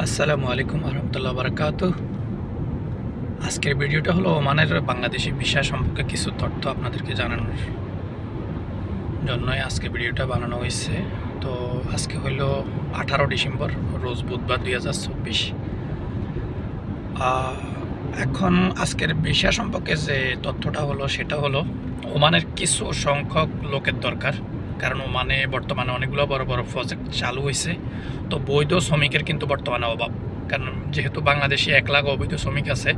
আসসালামু আলাইকুম আহমতুল্লাহ বারকাত। আজকের ভিডিওটা হলো ওমানের বাংলাদেশি ভিসা সম্পর্কে কিছু তথ্য আপনাদেরকে জানানোর জন্যই আজকে ভিডিওটা বানানো হয়েছে। তো আজকে হইল আঠারো ডিসেম্বর, রোজ বুধবার দুই হাজার চব্বিশ। এখন আজকের ভিসা সম্পর্কে যে তথ্যটা হলো সেটা হলো, ওমানের কিছু সংখ্যক লোকের দরকার। কারণ মানে বর্তমানে অনেকগুলো বড় বড় প্রজেক্ট চালু হয়েছে তো বৈধ শ্রমিকের কিন্তু বর্তমানে অভাব। কারণ যেহেতু বাংলাদেশে এক লাখ অবৈধ শ্রমিক আছে,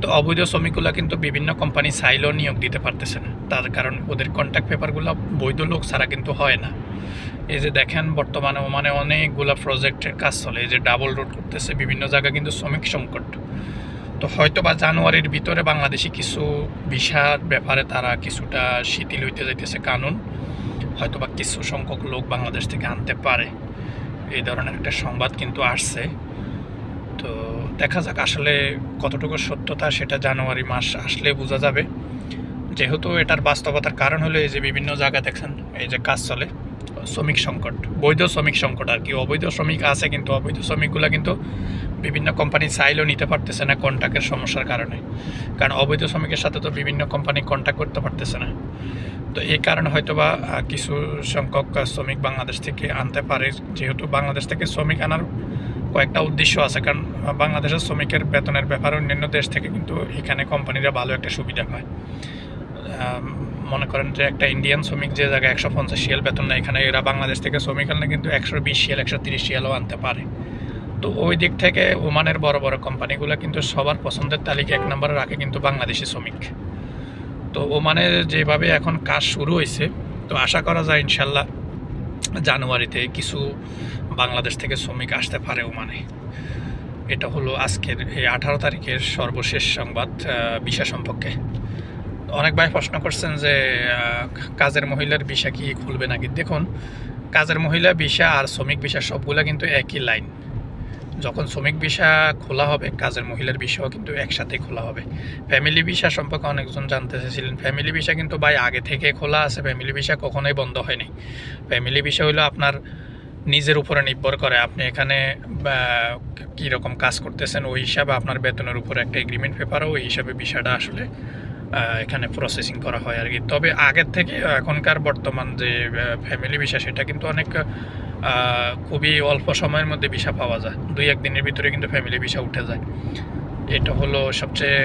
তো অবৈধ শ্রমিকগুলো কিন্তু বিভিন্ন কোম্পানি চাইলেও নিয়োগ দিতে পারতেছে না। তার কারণ ওদের কন্ট্যাক্ট পেপারগুলো বৈধ লোক ছাড়া কিন্তু হয় না। এই যে দেখেন, বর্তমানে ওমানে অনেকগুলো প্রজেক্টের কাজ চলে। এই যে ডাবল রোড করতেছে, বিভিন্ন জায়গায় কিন্তু শ্রমিক সংকট। তো হয়তো বা জানুয়ারির ভিতরে বাংলাদেশি কিছু ভিসার ব্যাপারে তারা কিছুটা শিথিল হইতে যাইতেছে কানুন। হয়তো বা কিছু সংখ্যক লোক বাংলাদেশ থেকে আনতে পারে। এই ধরনের একটা সংবাদ কিন্তু আসছে। তো দেখা যাক আসলে কতটুকু সত্যতা সেটা জানুয়ারি মাস আসলে বোঝা যাবে। যেহেতু এটার বাস্তবতার কারণ হলো এই যে বিভিন্ন জায়গা দেখছেন, এই যে কাজ চলে, শ্রমিক সংকট, বৈধ শ্রমিক সংকট আর কি। অবৈধ শ্রমিক আছে কিন্তু, অবৈধ শ্রমিকগুলো কিন্তু বিভিন্ন কোম্পানি চাইলেও নিতে পারতেছে না কন্ট্যাক্টের সমস্যার কারণে। কারণ অবৈধ শ্রমিকের সাথে তো বিভিন্ন কোম্পানি কন্ট্যাক্ট করতে পারতেছে না। তো এই কারণে হয়তো বা কিছু সংখ্যক শ্রমিক বাংলাদেশ থেকে আনতে পারে। যেহেতু বাংলাদেশ থেকে শ্রমিক আনার কয়েকটা উদ্দেশ্য আছে, কারণ বাংলাদেশের শ্রমিকের বেতনের ব্যাপারে অন্যান্য দেশ থেকে কিন্তু এখানে কোম্পানিরা ভালো একটা সুবিধা পায়। মনে করেন যে একটা ইন্ডিয়ান শ্রমিক যে জায়গায় একশো পঞ্চাশ শিয়াল বেতন নেয়, এখানে এরা বাংলাদেশ থেকে শ্রমিক আনলে কিন্তু একশো বিশ শিয়াল একশো তিরিশ শিয়ালও আনতে পারে। তো ওই দিক থেকে ওমানের বড় বড় কোম্পানিগুলো কিন্তু সবার পছন্দের তালিকা এক নম্বরে রাখে কিন্তু বাংলাদেশি শ্রমিক। তো ওমানে যেভাবে এখন কাজ শুরু হয়েছে, তো আশা করা যায় ইনশাল্লাহ জানুয়ারিতে কিছু বাংলাদেশ থেকে শ্রমিক আসতে পারে ওমানে এটা হলো আজকের এই আঠারো তারিখের সর্বশেষ সংবাদ বিষয় সম্পর্কে। অনেক ভাই প্রশ্ন করছেন যে কাজের মহিলার বিষা কি খুলবে নাকি? দেখুন, কাজের মহিলা বিষা আর শ্রমিক বিষা সবগুলো কিন্তু একই লাইন। যখন শ্রমিক ভিসা খোলা হবে, কাজের মহিলার বিষয়ও কিন্তু একসাথে খোলা হবে। ফ্যামিলি ভিসা সম্পর্কে অনেকজন জানতে চেয়েছিলেন ফ্যামিলি ভিসা কিন্তু ভাই আগে থেকে খোলা আছে, ফ্যামিলি ভিসা কখনোই বন্ধ হয়নি। ফ্যামিলি ভিসা হলো আপনার নিজের উপরে নির্ভর করে। আপনি এখানে কীরকম কাজ করতেছেন, ওই হিসাবে আপনার বেতনের উপর একটা এগ্রিমেন্ট পেপারও ওই হিসাবে বিষয়টা আসলে এখানে প্রসেসিং করা হয় আর কি তবে আগের থেকে এখনকার বর্তমান যে ফ্যামিলি বিষয় সেটা কিন্তু অনেক খুবই অল্প সময়ের মধ্যে ভিসা পাওয়া যায়। দুই একদিনের ভিতরে কিন্তু ফ্যামিলি ভিসা উঠে যায়। এটা হলো সবচেয়ে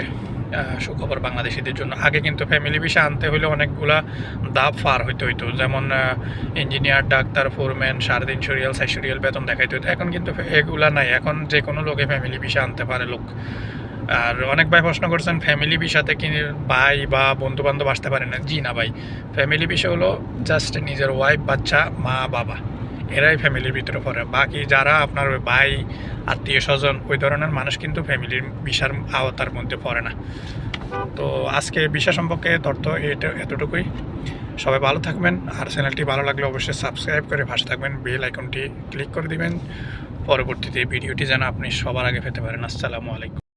সুখবর বাংলাদেশিদের জন্য। আগে কিন্তু ফ্যামিলি ভিসা আনতে হলে অনেকগুলা দাব পার হইতে হইতো। যেমন ইঞ্জিনিয়ার ডাক্তার ফোরম্যান সাড়ে তিনশো রিয়াল চারশো রিয়াল বেতন দেখাইতে হইতো। এখন কিন্তু এগুলা নাই। এখন যে কোনো লোকে ফ্যামিলি ভিসা আনতে পারে লোক। আর অনেক ভাই প্রশ্ন করছেন ফ্যামিলি বিষাতে কি ভাই বা বন্ধু বান্ধব আসতে পারে না? জি না ভাই। ফ্যামিলি বিষয় হলো জাস্ট নিজের ওয়াইফ বাচ্চা, মা, বাবা। এরাই ফ্যামিলির ভিতরে পড়ে। বাকি যারা আপনার ভাই, আত্মীয় স্বজন, ওই ধরনের মানুষ কিন্তু ফ্যামিলির বিষার আওতার মধ্যে পড়ে না। তো আজকে বিষয় সম্পর্কে তথ্য এটা এতটুকুই। সবাই ভালো থাকবেন। আর চ্যানেলটি ভালো লাগলে অবশ্যই সাবস্ক্রাইব করে ভাসে থাকবেন। বেল আইকনটি ক্লিক করে দিবেন। পরবর্তীতে ভিডিওটি যেন আপনি সবার আগে পেতে পারেন। আসসালামু আলাইকুম।